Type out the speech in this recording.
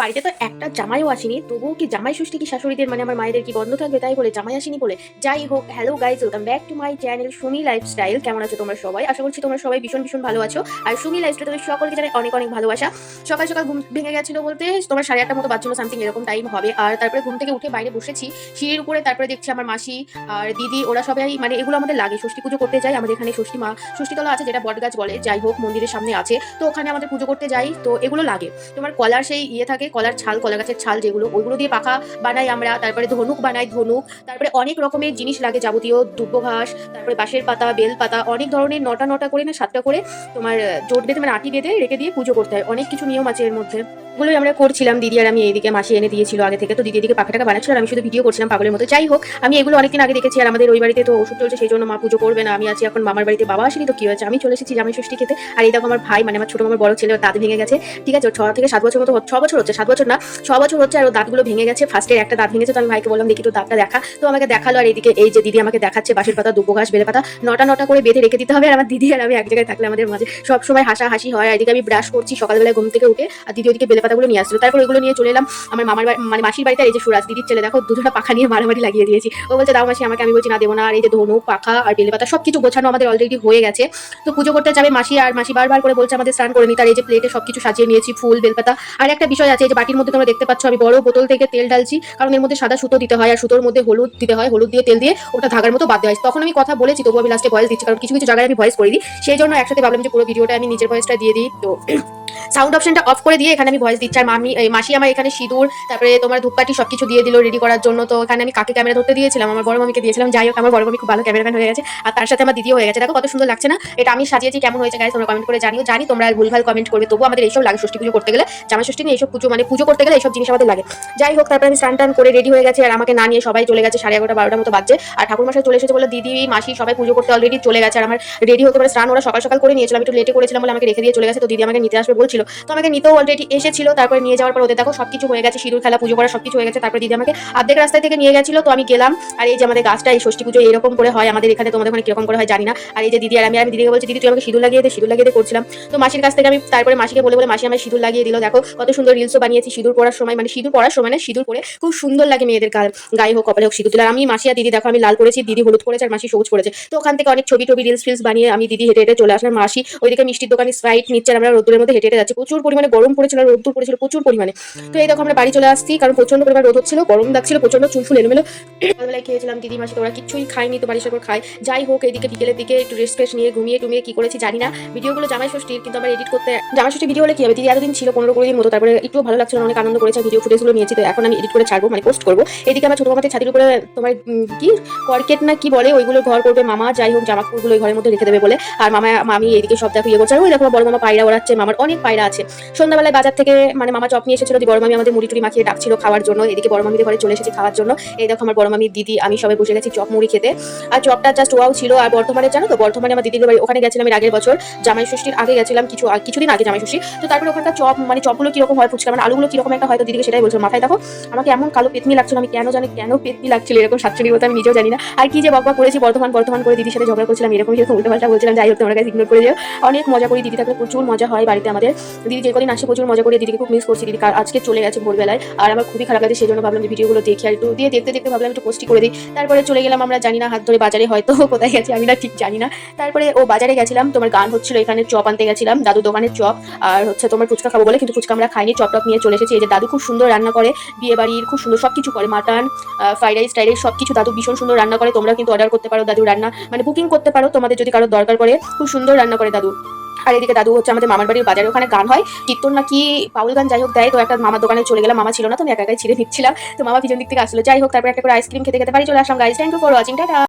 বাড়িতে তো একটা জামাইও আসেনি, তবুও কি জামাই ষষ্ঠী কি শাশুড়িদের মানে আমার মায়েদের কি বন্ধ থাকবে? তাই বলে জামাই আসেনি বলে। যাই হোক hello guys welcome back to my channel Sumi lifestyle কেমন আছো তোমরা সবাই? আশা করছি তোমরা সবাই ভীষণ ভীষণ ভালো আছো। আর সুমি লাইফস্টাইল তোমাদের সকলকে জানাই অনেক অনেক ভালোবাসা। সকাল সকাল ঘুম ভেঙে গেছিল বলতে তোমার সাড়ে আটটার মতো বাচ্চা সামথিং এরকম টাইম হবে। আর তারপরে ঘুম থেকে উঠে বাইরে বসেছি। সিঁড়ির উপরে তারপরে দেখছি আমার মাসি আর দিদি, ওরা সবাই মানে এগুলো আমাদের লাগে। ষষ্ঠী পুজো করতে যাই, আমাদের এখানে ষষ্ঠী মা, ষষ্ঠীতলা আছে যেটা বটগাছ বলে, যাই হোক, মন্দিরের সামনে আছে। তো ওখানে আমাদের পুজো করতে যাই, তো এগুলো লাগে। তোমার কলার সেই ইয়ে থাকে কলার ছাল কলা গাছের ছাল যেগুলো, ওইগুলো দিয়ে পাখা বানাই আমরা, তারপরে ধনুক বানাই ধনুক, তারপরে অনেক রকমের জিনিস লাগে যাবতীয় দুব্য ঘাস তারপরে বাঁশের পাতা বেল পাতা অনেক ধরনের নটা নটা করে না, সাতটা করে তোমার জোট বেঁধে মানে আটি বেঁধে রেখে দিয়ে পুজো করতে হয়, অনেক কিছু নিয়ম আছে এর মধ্যে। ওগুলোই আমরা করছিলাম। দিদি আর আমি এইদিকে মাসি এনে দিয়েছিল আগে থেকে। তো দিদি এদিকে পাখাটাকে বানাচ্ছিল আর আমি শুধু ভিডিও করছিলাম পাগলের মতো। যাই হোক, আমি এগুলো অনেকদিন আগে দেখেছি আর আমাদের ওই বাড়িতে তো ওষুধ চলছে, সেই জন্য মা পুজো করবে না। আমি আছি এখন মামার বাড়িতে, বাবা আসেনি তো কি হয়েছে? আমি চলে এসেছি জামাই ষষ্ঠী খেতে। আর এই দেখো আমার ভাই মানে আমার ছোট মামার বড় ছেলে দাঁত ভেঙে গেছে। ঠিক আছে ছ থেকে সাত বছর মতো ছ বছর হচ্ছে, সাত বছর না, ছ বছর হচ্ছে আর দাঁতগুলো ভেঙে গেছে। ফার্স্টের একটা দাঁত ভেঙেছে তো আমি ভাইকে বললাম, দেখি তো দাঁতটা দেখা। তো আমাকে দেখাল আর এইদিকে এই যে দিদি আমাকে দেখাচ্ছে, বাঁশের পাতা, দুব্বো ঘাস, বেলে পাতা। নটা নটা করে বেঁধে রেখে দিতে হবে আর আমার দিদি আর আমি এক জায়গায় থাকলে আমাদের মাঝে। সব সময় হাসাহাসি হয়। আর এদিকে আমি ব্রাশ করছি সকালবেলায় ঘুম থেকে উঠে। আর দিদি ওদিকে বেলে পাতাগুলো নিয়ে আসছিল। তারপর ওগুলো নিয়ে চলে এলাম। আমার মামার মানে মাসির বাড়িতে এই যে সুরাজ দিদির ছেলে, দেখো দুজোটা পাখা নিয়ে মারামারি লাগিয়ে দিয়েছি। ও বলছে, দাও মাসি, আমাকে আমি বলছি, না, দেবো না, আর এই যে ধনু, পাখা আর বেলে পাতা সব কিছু গোছানো আমাদের অলরেডি হয়ে গেছে। তো পুজো করতে যাবে মাসি, আর মাসি বারবার করে বলছে, আমাদের স্নান করে নিতে আর এই যে প্লেটে সব কিছু সাজিয়ে নিয়েছি, ফুল বেলপাতা আর একটা বিষয় আছে, এই যে বাটির মধ্যে তোমরা দেখতে পাচ্ছ, আমি বড় বোতল থেকে তেল ঢালছি, কারণ এর মধ্যে সাদা সুতো দিতে হয়, আর সুতোর মধ্যে হলুদ দিতে হয়, হলুদ দিয়ে তেল দিয়ে ওটা ধাগার মতো বাদ দেওয়া হয় তখন আমি কথা বলেছি তবু আমি লাস্টে ভয়েস দিচ্ছি, কারণ কিছু কিছু জায়গায় আমি ভয়েস করে দিই সেই জন্য একসাথে ভাবলাম যে পুরো ভিডিওটা আমি নিজের ভয়েসটা দিয়ে দিই। তো সাউন্ড অপশনটা অফ করে দিয়ে এখানে আমি ভয়েস দিচ্ছি। আর মামি মাসি আমার এখানে সিঁদুর, তারপরে তোমার ধূপকাঠি সবকিছু দিয়ে দিল রেডি করার জন্য। তো এখানে আমি কাকে ক্যামেরা ধরতে দিয়েছিলাম? আমার বড় মামিকে দিয়েছিলাম। যাই হোক, আমার বড় মামি খুব ভালো ক্যামেরাম্যান হয়ে গেছে। আর তার সাথে আমার দিদিও হয়ে গেছে। দেখো কত সুন্দর লাগছে না? এটা আমি সাজিয়েছি। কেমন হয়েছে গাইস তোমরা কমেন্ট করে জানিও। জানি তোমরা আর ভুলভাল কমেন্ট করবে। তবু আমাদের এইসব লাগে ষষ্ঠী পুজো করতে গেলে। জামা ষষ্ঠী নিয়ে এইসব পুজো মানে পুজো করতে গেলে এইসব জিনিস আমাদের লাগে। যাই হোক, তারপরে আমি স্নান টান করে রেডি হয়ে গেছে। আর আমাকে না নিয়ে সবাই চলে গেছে। সাড়ে এগারোটা, বারোটার মতো বাজছে। আর ঠাকুর মশাই চলে এসেছে বলে দিদি, মাসি সবাই পুজো করতে অলরেডি চলে গেছে। আর আমার রেডি হতে পারে স্নান। ওরা সকাল সকাল করে নিয়েছিলাম একটু লেটে করেছিলাম বলে আমাকে রেখে দিয়ে চলে গেছে। তো দিদি আমাকে নিতে আসবে বলছিল। তো আমাকে নিতেও অলরেডি এসেছিল। তারপরে নিয়ে যাওয়ার পর ওদের দেখো সবকিছু হয়ে গেছে, সিঁদুর খেলা, পুজো করা সবকিছু হয়ে গেছে, তারপরে দিদি আমাকে অর্ধেক রাস্তায় থেকে নিয়ে গেছিল, তো আমি গেলাম, আর এই যে আমাদের গাছটা, এই ষষ্ঠী পুজো এরকম করে হয়, আমাদের এখানে তোমাদের ওখানে কীরকম করে হয় জানি না, আর এই যে দিদি আর আমি আমি দিদিকে বলছি, দিদি, তুই আমাকে সিঁদুর লাগিয়ে দে, সিঁদুর লাগিয়ে দে করছিলাম। তো মাসির কাছ থেকে আমি তারপরে মাসিকে বলে বলে, মাসি আমার সিঁদুর লাগিয়ে দিল, দেখো কত সুন্দর রিলসও বানিয়েছি, সিঁদুর পড়ার সময় মানে সিঁদুর পড়ার সময় না, সিঁদুর পরে খুব সুন্দর লাগে মেয়েদের গায়ে হোক, কপালে হোক সিঁদুর আর আমি, মাসি আর দিদি, দেখো আমি লাল করেছি, দিদি হলুদ করেছে, আর মাসি সবুজ করেছে। তো ওখান থেকে অনেক ছবি টবি রিলস ফিলস বানিয়ে আমি দিদি হেঁটে হেঁটে চলে আসলাম, মাসি। ওইদিকে মিষ্টির দোকানে স্প্রাইট নিচ্ছে আমরা রোদ্দুরের মধ্যে হেঁটে হেঁটে যাচ্ছি। প্রচুর পরিমাণে গরম পড়েছিল, রোদ্দুর পড়েছিল প্রচুর পরিমাণে। তো এই দেখো আমরা বাড়ি চলে আসছি, কারণ প্রচণ্ড পরিমাণ রোদ হচ্ছিল, গরম লাগছিল প্রচণ্ড চুল ফুল এলোমেলো। সকালবেলায় খেয়েছিলাম, দিদি মাসি তোরা কিছুই খাইনি তো বাড়ির সাথে খাই যাই হোক এইদিকে বিকেলের দিকে একটু রেস্ট ফ্রেশ নিয়ে ঘুমিয়ে টুমিয়ে কি করেছি জানি না। ভিডিওগুলো জামাই ষষ্ঠীর, কিন্তু আমার এডিট করতে জামাই ষষ্ঠী ভিডিও হলে কি হবে? দিদি এতদিন ছিল পনেরো কুড়ি দিন মতো, তারপরে একটু ভালো লাগছিল অনেক আনন্দ করেছে ভিডিও ফুটেজগুলো নিয়েছি, তো এখন আমি এডিট করে ছাড়বো মানে পোস্ট করব। এদিকে আমার ছোট মামাতে ছাদের উপরে, তোমার কি? কর্কেট না কি বলে, ওইগুলো ঘর করবে মামা, যাই হোক জামা কাপড়গুলো ওই ঘরের মধ্যে রেখে দেবে বলে। আর মামা, মামি এইদিকে সব দেখো ইয়ে করছে, আর ওই দেখো বড় মামা পায়রা ওড়াচ্ছে, মামার অনেক পায়রা আছে। সন্ধ্যাবেলায় বাজার থেকে মানে মামা চপ নিয়ে এসেছিল বড় মামি আমাদের মুড়ি টুড়ি মাখিয়ে ডাকছিল খাওয়ার জন্য, এদিকে বড় মামিদের ঘরে চলে এসেছি খাওয়ার জন্য। এই দেখো আমার বড় মামির দিদি, আমি সবাই বসে গেছি চপ মুড়ি খেতে। আর চপটা জাস্ট ওয়াও ছিল, আর বর্তমানে জানো তো? বর্তমানে আমার দিদির বাড়ি, ওখানে গেছিলাম এর আগের বছর। জামাই ষষ্ঠীর আগে গেছিলাম কিছু কিছুদিন আগে জামাই ষষ্ঠী। তো তারপরে ওখানকার চপ মানে চপগুলো কীরকম হয় ফুচকা মানে আলুগুলো কীরকম একটা হয়তো দিদিকে সেটাই বলছিল মাথায় দেখো, আমাকে এমন কালো পেতনি লাগছিল, আমি কেন জানি, কেন পেতনি লাগছিল, এরকম সাতচল্লিশ বলতে আমি নিজেও জানি না। আর কি যে বকবা করেছি বর্তমান বর্তমান করে দিদির সাথে ঝগড়া করছিলাম এরকম এরকম উল্টো পাল্টা বলছিলাম, যাই হোক, তোমরা কাছে ইগনোর করে যাও। অনেক মজা করি, দিদি থাকলে প্রচুর মজা হয় বাড়িতে আমাদের। দিদি যে কদিন আসে, প্রচুর মজা করে দিদিকে খুব মিস করছি। দিদি আজকে চলে গেছে ভোরবেলায়। আর আমার খুবই খারাপ লাগে সেই জন্য ভাবলাম যে ভিডিওগুলো দেখি আর একটু দিয়ে দেখতে দেখতে ভাবলাম একটু পোস্টই করে দিই। তারপরে চলে গেলাম আমরা জানি না হাত ধরে বাজারে হয়তো কোথায় গেছি, আমি না ঠিক জানি না। তারপরে ও বাজারে গেছিলাম, তোমার গান হচ্ছিল, এখানে চপ আনতে গেছিলাম দাদু দোকানের চপ। আর হচ্ছে তোমার ফুচকা খাব বলে, কিন্তু ফুচকা আমরা খাইনি, চপ টপ নিয়ে চলে এসেছি। এই যে দাদু খুব সুন্দর রান্না করে বিয়ে বাড়ির খুব সুন্দর সব কিছু করে মাটন ফ্রাইড রাইস টাইড রাইস সব কিছু দাদু ভীষণ সুন্দর রান্না করে তোমরা কিন্তু অর্ডার করতে পারো দাদু রান্না। মানে বুকিং করতে পারো, তোমাদের যদি কারও দরকার পড়ে, খুব সুন্দর রান্না করে দাদু। আর এদিকে দাদু হচ্ছে আমাদের মামার বাড়ির বাজারে ওখানে গান হয়। কীর্তন না কি পাউল গান যাই হোক দেয়, তো একটা মামার দোকানে চলে গেলাম। মামা ছিল না তো আমি একা একাই ছিঁড়ে নিচ্ছিলাম। তো মামা পিছন দিক থেকে আসলো। যাই হোক, তারপরে একটা করে আইসক্রিম খেতে খেতে বাড়ি চলে আসলাম। Guys thank you for watching tata.